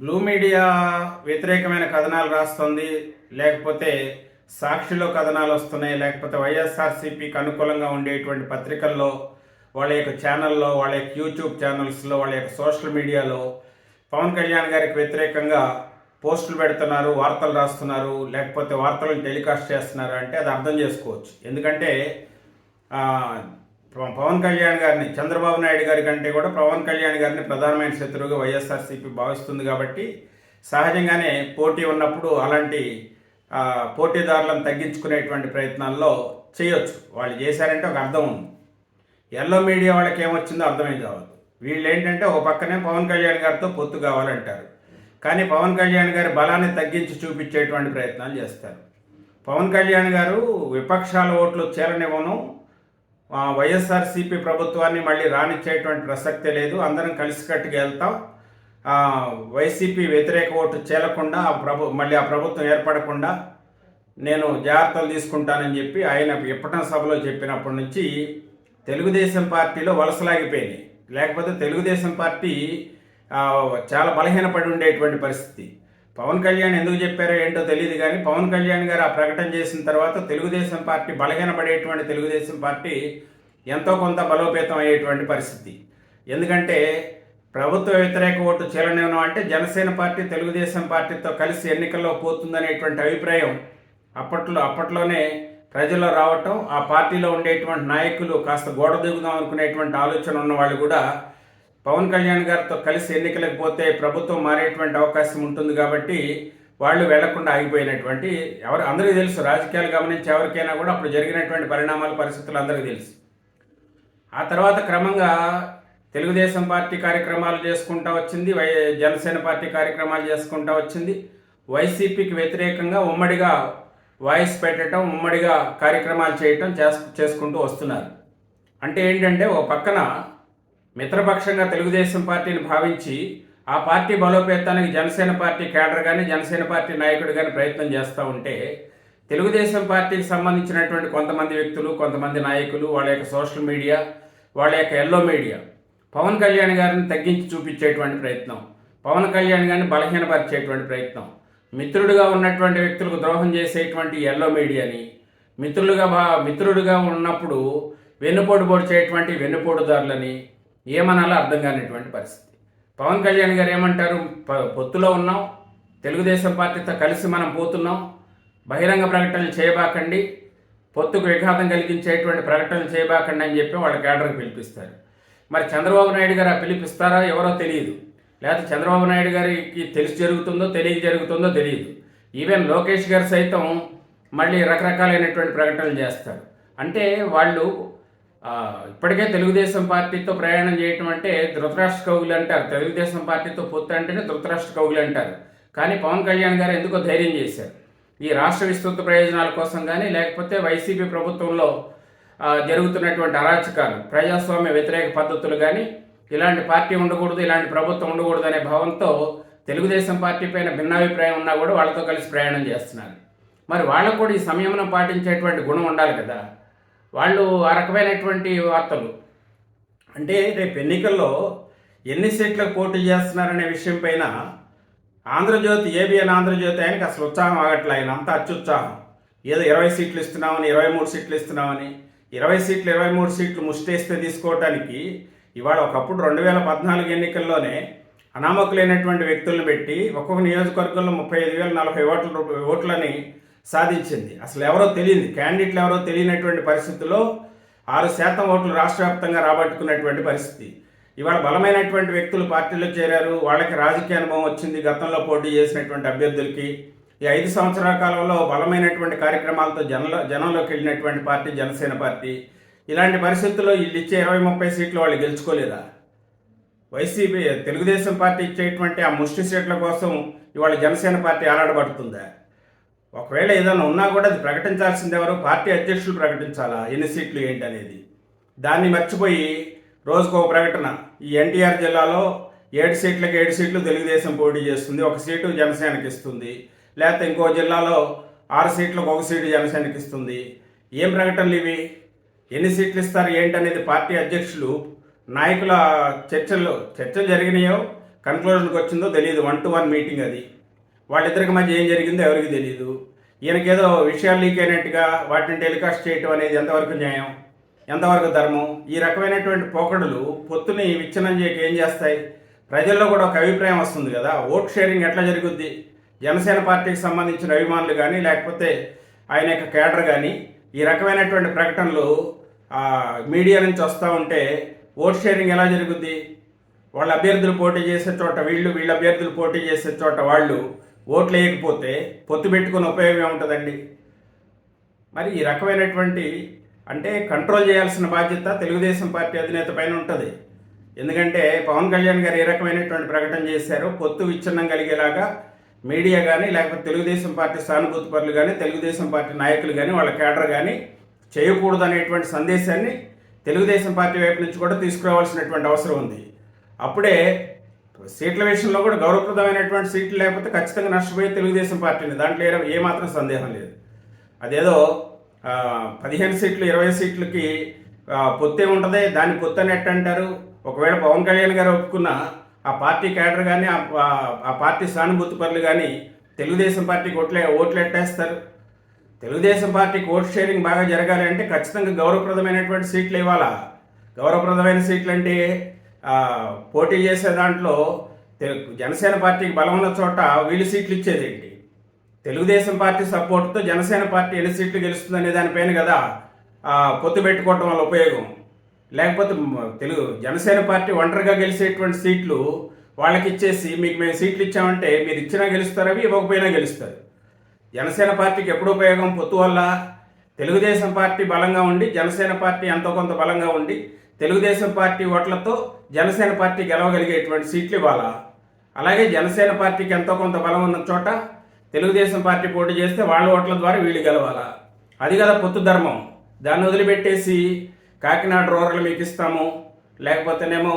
Blue media వ్యతిరేకమైన కథనాలు రాస్తుంది. లేకపోతే సాక్షిలో కథనాలు వస్తున్నాయి. లేకపోతే వైఎస్ఆర్సీపీకి అనుకూలంగా ఉండేటువంటి పత్రికల్లో వాళ్ళ యొక్క ఛానల్లో వాళ్ళ యొక్క యూట్యూబ్ ఛానల్స్లో వాళ్ళ యొక్క సోషల్ మీడియాలో పవన్ కళ్యాణ్ గారికి వ్యతిరేకంగా పోస్టులు పెడుతున్నారు వార్తలు రాస్తున్నారు లేకపోతే వార్తలను టెలికాస్ట్ చేస్తున్నారు అంటే అది అర్థం చేసుకోవచ్చు. ఎందుకంటే పవన్ కళ్యాణ్ గారిని చంద్రబాబు నాయుడు గారి కంటే కూడా పవన్ కళ్యాణ్ గారిని ప్రధానమైన శత్రువుగా వైఎస్ఆర్సీపీ భావిస్తుంది కాబట్టి సహజంగానే పోటీ ఉన్నప్పుడు అలాంటి పోటీదారులను తగ్గించుకునేటువంటి ప్రయత్నాల్లో చేయొచ్చు. వాళ్ళు చేశారంటే ఒక అర్థం ఉంది. ఎల్లో మీడియా వాళ్ళకి ఏమొచ్చిందో అర్థమై కావద్దు. వీళ్ళు ఏంటంటే ఒక పక్కనే పవన్ కళ్యాణ్ గారితో పొత్తు కావాలంటారు. కానీ పవన్ కళ్యాణ్ గారి బలాన్ని తగ్గించి చూపించేటువంటి ప్రయత్నాలు చేస్తారు. పవన్ కళ్యాణ్ గారు విపక్షాల ఓట్లు చేరనివ్వను వైఎస్ఆర్సీపీ ప్రభుత్వాన్ని మళ్ళీ రానిచ్చేటువంటి ప్రసక్తే లేదు. అందరం కలిసికట్టుగా వెళ్తాం. వైసీపీ వ్యతిరేక ఓటు చేలకుండా ఆ ప్రభు మళ్ళీ ఆ ప్రభుత్వం ఏర్పడకుండా నేను జాగ్రత్తలు తీసుకుంటానని చెప్పి ఆయన ఇప్పటం సభలో చెప్పినప్పటి నుంచి తెలుగుదేశం పార్టీలో వలసలాగిపోయినాయి. లేకపోతే తెలుగుదేశం పార్టీ చాలా బలహీనపడి ఉండేటువంటి పరిస్థితి. పవన్ కళ్యాణ్ ఎందుకు చెప్పారో ఏంటో తెలియదు కానీ పవన్ కళ్యాణ్ గారు ఆ ప్రకటన చేసిన తర్వాత తెలుగుదేశం పార్టీ బలహీనపడేటువంటి తెలుగుదేశం పార్టీ ఎంతో కొంత బలోపేతం అయ్యేటువంటి పరిస్థితి. ఎందుకంటే ప్రభుత్వ వ్యతిరేక ఓటు చీలనివ్వడం అంటే జనసేన పార్టీ తెలుగుదేశం పార్టీతో కలిసి ఎన్నికల్లో పోతుందనేటువంటి అభిప్రాయం అప్పట్లో అప్పట్లోనే ప్రజల్లో రావటం ఆ పార్టీలో ఉండేటువంటి నాయకులు కాస్త గోడ దిగుదాం అనుకునేటువంటి ఆలోచన ఉన్న వాళ్ళు కూడా పవన్ కళ్యాణ్ గారితో కలిసి ఎన్నికలకు పోతే ప్రభుత్వం మారేటువంటి అవకాశం ఉంటుంది కాబట్టి వాళ్ళు వెళ్ళకుండా ఆగిపోయినటువంటి ఎవరు అందరికీ తెలుసు రాజకీయాలు గమనించి ఎవరికైనా కూడా అప్పుడు జరిగినటువంటి పరిణామాల పరిస్థితులు అందరికీ తెలుసు. ఆ తర్వాత క్రమంగా తెలుగుదేశం పార్టీ కార్యక్రమాలు చేసుకుంటా వచ్చింది వై జనసేన పార్టీ కార్యక్రమాలు చేసుకుంటా వచ్చింది. వైసీపీకి వ్యతిరేకంగా ఉమ్మడిగా వాయిస్ పెట్టడం ఉమ్మడిగా కార్యక్రమాలు చేయటం చేస్ చేసుకుంటూ వస్తున్నారు. అంటే ఏంటంటే ఓ పక్కన మిత్రపక్షంగా తెలుగుదేశం పార్టీని భావించి ఆ పార్టీ బలోపేతానికి జనసేన పార్టీ కేడర్ కానీ జనసేన పార్టీ నాయకుడు కానీ ప్రయత్నం చేస్తూ ఉంటే తెలుగుదేశం పార్టీకి సంబంధించినటువంటి కొంతమంది వ్యక్తులు కొంతమంది నాయకులు వాళ్ళ యొక్క సోషల్ మీడియా వాళ్ళ యొక్క ఎల్లో మీడియా పవన్ కళ్యాణ్ గారిని తగ్గించి చూపించేటువంటి ప్రయత్నం పవన్ కళ్యాణ్ గారిని బలహీనపరిచేటువంటి ప్రయత్నం మిత్రుడిగా ఉన్నటువంటి వ్యక్తులకు ద్రోహం చేసేటువంటి ఎల్లో మీడియాని మిత్రులుగా బా మిత్రుడిగా ఉన్నప్పుడు వెన్నుపోటు పొడిచేటువంటి వెన్నుపోటుదారులని ఏమనాలో అర్థం కానిటువంటి పరిస్థితి. పవన్ కళ్యాణ్ గారు ఏమంటారు? ప- పొత్తులో ఉన్నాం. తెలుగుదేశం పార్టీతో కలిసి మనం పోతున్నాం. బహిరంగ ప్రకటనలు చేయబాకండి. పొత్తుకు విఘాతం కలిగించేటువంటి ప్రకటనలు చేయబాకండి అని చెప్పి వాళ్ళ కేడర్కి పిలిపిస్తారు. మరి చంద్రబాబు నాయుడు గారు ఆ పిలిపిస్తారో? ఎవరో తెలియదు. లేకపోతే చంద్రబాబు నాయుడు గారికి తెలిసి జరుగుతుందో తెలియక జరుగుతుందో తెలియదు. ఈవెన్ లోకేష్ గారు సైతం మళ్ళీ రకరకాలైనటువంటి ప్రకటనలు చేస్తారు. అంటే వాళ్ళు ఇప్పటికే తెలుగుదేశం పార్టీతో ప్రయాణం చేయటం అంటే ధృతరాష్ట్ర కవులు అంటారు. తెలుగుదేశం పార్టీతో పొత్తు అంటేనే ధృతరాష్ట్ర కవులు అంటారు. కానీ పవన్ కళ్యాణ్ గారు ఎందుకో ధైర్యం చేశారు. ఈ రాష్ట్ర విస్తృత ప్రయోజనాల కోసం కానీ లేకపోతే వైసీపీ ప్రభుత్వంలో జరుగుతున్నటువంటి అరాచకాలు ప్రజాస్వామ్య వ్యతిరేక పద్ధతులు కానీ ఇలాంటి పార్టీ ఉండకూడదు ఇలాంటి ప్రభుత్వం ఉండకూడదు అనే భావంతో తెలుగుదేశం పార్టీ పైన భిన్నాభిప్రాయం ఉన్నా కూడా వాళ్ళతో కలిసి ప్రయాణం చేస్తున్నారు. మరి వాళ్ళకు కూడా ఈ సంయమనం పాటించేటువంటి గుణం ఉండాలి కదా. వాళ్ళు ఆ రకమైనటువంటి వార్తలు. అంటే రేపు ఎన్నికల్లో ఎన్ని సీట్లకు పోటీ చేస్తున్నారనే విషయం పైన ఆంధ్రజ్యోతి ఏబిఎన్ ఆంధ్రజ్యోతి ఆయనకి అసలు ఉత్సాహం ఆగట్లే. ఆయన అంతా అత్యుత్సాహం. ఏదో ఇరవై సీట్లు ఇస్తున్నామని ఇరవై మూడు సీట్లు ఇస్తున్నామని ఇరవై సీట్లు ఇరవై మూడు సీట్లు ముష్టేస్తే తీసుకోవటానికి ఇవాళ ఒకప్పుడు రెండు వేల పద్నాలుగు ఎన్నికల్లోనే అనామకులైనటువంటి వ్యక్తులను పెట్టి ఒక్కొక్క నియోజకవర్గంలో ముప్పై ఐదు వేల నలభై ఓట్ల ఓట్లని సాధించింది. అసలు ఎవరో తెలియదు క్యాండిడేట్లు ఎవరో తెలియనటువంటి పరిస్థితుల్లో ఆరు శాతం ఓట్లు రాష్ట్ర వ్యాప్తంగా రాబట్టుకున్నటువంటి పరిస్థితి. ఇవాళ బలమైనటువంటి వ్యక్తులు పార్టీలో చేరారు. వాళ్ళకి రాజకీయ అనుభవం వచ్చింది. గతంలో పోటీ చేసినటువంటి అభ్యర్థులకి ఈ ఐదు సంవత్సరాల కాలంలో బలమైనటువంటి కార్యక్రమాలతో జనంలో జనంలోకి వెళ్ళినటువంటి పార్టీ జనసేన పార్టీ. ఇలాంటి పరిస్థితుల్లో వీళ్ళు ఇచ్చే ఇరవై ముప్పై సీట్లు వాళ్ళు గెలుచుకోలేదా? వైసీపీ తెలుగుదేశం పార్టీ ఇచ్చేటువంటి ఆ ముష్టి సీట్ల కోసం ఇవాళ జనసేన పార్టీ ఆరాడబడుతుందా ఒకవేళ ఏదైనా ఉన్నా కూడా అది ప్రకటించాల్సింది ఎవరు? పార్టీ అధ్యక్షులు ప్రకటించాలా? ఎన్ని సీట్లు ఏంటి అనేది. దాన్ని మర్చిపోయి రోజుకో ప్రకటన. ఈ ఎన్టీఆర్ జిల్లాలో ఏడు సీట్లకు ఏడు సీట్లు తెలుగుదేశం పోటీ చేస్తుంది. ఒక సీటు జనసేనకి ఇస్తుంది. లేకపోతే ఇంకో జిల్లాలో ఆరు సీట్లకు ఒక సీటు జనసేనకి ఇస్తుంది. ఏం ప్రకటనలు ఇవి? ఎన్ని సీట్లు ఇస్తారు? ఏంటనేది పార్టీ అధ్యక్షులు నాయకుల చర్చలు చర్చలు జరిగినాయో కన్క్లూజన్కి వచ్చిందో తెలియదు. వన్ టు వన్ మీటింగ్ అది. వాళ్ళిద్దరికి మధ్య ఏం జరిగిందో ఎవరికి తెలియదు ఈయనకేదో విషయాలు లీక్ అయినట్టుగా వాటిని టెలికాస్ట్ చేయటం అనేది ఎంతవరకు న్యాయం? ఎంతవరకు ధర్మం? ఈ రకమైనటువంటి పోకడులు పొత్తుని విచ్ఛిన్నం చేయక ఏం చేస్తాయి? ప్రజల్లో కూడా ఒక అభిప్రాయం వస్తుంది కదా. ఓట్ షేరింగ్ ఎట్లా జరుగుద్ది? జనసేన పార్టీకి సంబంధించిన అభిమానులు కానీ లేకపోతే ఆయన యొక్క కేడర్ కానీ ఈ రకమైనటువంటి ప్రకటనలు మీడియా నుంచి వస్తూ ఉంటే ఓట్ షేరింగ్ ఎలా జరుగుద్ది? వాళ్ళ అభ్యర్థులు పోటీ చేసే చోట వీళ్ళు వీళ్ళ అభ్యర్థులు పోటీ చేసే చోట వాళ్ళు ఓట్లు వేయకపోతే పొత్తు పెట్టుకుని ఉపయోగం ఏముంటుందండి? మరి ఈ రకమైనటువంటి అంటే కంట్రోల్ చేయాల్సిన బాధ్యత తెలుగుదేశం పార్టీ అధినేత పైన ఉంటుంది. ఎందుకంటే పవన్ కళ్యాణ్ గారు ఏ రకమైనటువంటి ప్రకటన చేశారో పొత్తు విచ్ఛిన్నం కలిగేలాగా మీడియా కానీ లేకపోతే తెలుగుదేశం పార్టీ సానుభూతి పరులు కానీ తెలుగుదేశం పార్టీ నాయకులు కానీ వాళ్ళ కేడర్ కానీ చేయకూడదు అనేటువంటి సందేశాన్ని తెలుగుదేశం పార్టీ వైపు నుంచి కూడా తీసుకురావాల్సినటువంటి అవసరం ఉంది. అప్పుడే సీట్ల విషయంలో కూడా గౌరవప్రదమైనటువంటి సీట్లు లేకపోతే ఖచ్చితంగా నష్టపోయే తెలుగుదేశం పార్టీని దాంట్లో ఏ- ఏమాత్రం సందేహం లేదు. అదేదో పదిహేను సీట్లు ఇరవై సీట్లకి పొత్తే ఉంటుంది దాన్ని పొత్తు అని అంటారు. ఒకవేళ పవన్ కళ్యాణ్ గారు ఒప్పుకున్న ఆ పార్టీ క్యాడర్ కానీ ఆ- ఆ- పార్టీ సానుభూతిపరులు కానీ తెలుగుదేశం పార్టీకి ఓట్లే ఓట్లు ఎట్టేస్తారు. తెలుగుదేశం పార్టీకి ఓట్ షేరింగ్ బాగా జరగాలి అంటే ఖచ్చితంగా గౌరవప్రదమైనటువంటి సీట్లు ఇవ్వాలా? గౌరవప్రదమైన సీట్లు అంటే పోటీ చేసే దాంట్లో జనసేన పార్టీకి బలం ఉన్న చోట వీళ్ళు సీట్లు ఇచ్చేదేంటి? తెలుగుదేశం పార్టీ సపోర్ట్తో జనసేన పార్టీ ఎన్ని సీట్లు గెలుస్తుందనే దానిపైన కదా పొత్తు పెట్టుకోవటం వల్ల ఉపయోగం. లేకపోతే తెలుగు జనసేన పార్టీ ఒంటరిగా గెలిచేటువంటి సీట్లు వాళ్ళకి ఇచ్చేసి మీకు మేము సీట్లు ఇచ్చామంటే మీరు ఇచ్చినా గెలుస్తారు అవి ఇవ్వకపోయినా గెలుస్తారు. జనసేన పార్టీకి ఎప్పుడు ఉపయోగం? పొత్తు వల్ల. తెలుగుదేశం పార్టీ బలంగా ఉండి జనసేన పార్టీ ఎంతో కొంత బలంగా ఉండి తెలుగుదేశం పార్టీ ఓట్లతో జనసేన పార్టీ గెలవగలిగేటువంటి సీట్లు ఇవ్వాలా? అలాగే జనసేన పార్టీకి ఎంతో కొంత బలం ఉన్న చోట తెలుగుదేశం పార్టీ పోటీ చేస్తే వాళ్ళ ఓట్ల ద్వారా వీళ్ళు గెలవాలా? అది కదా పొత్తు ధర్మం. దాన్ని వదిలిపెట్టేసి కాకినాడ రూరల్ మీకు ఇస్తాము. లేకపోతేనేమో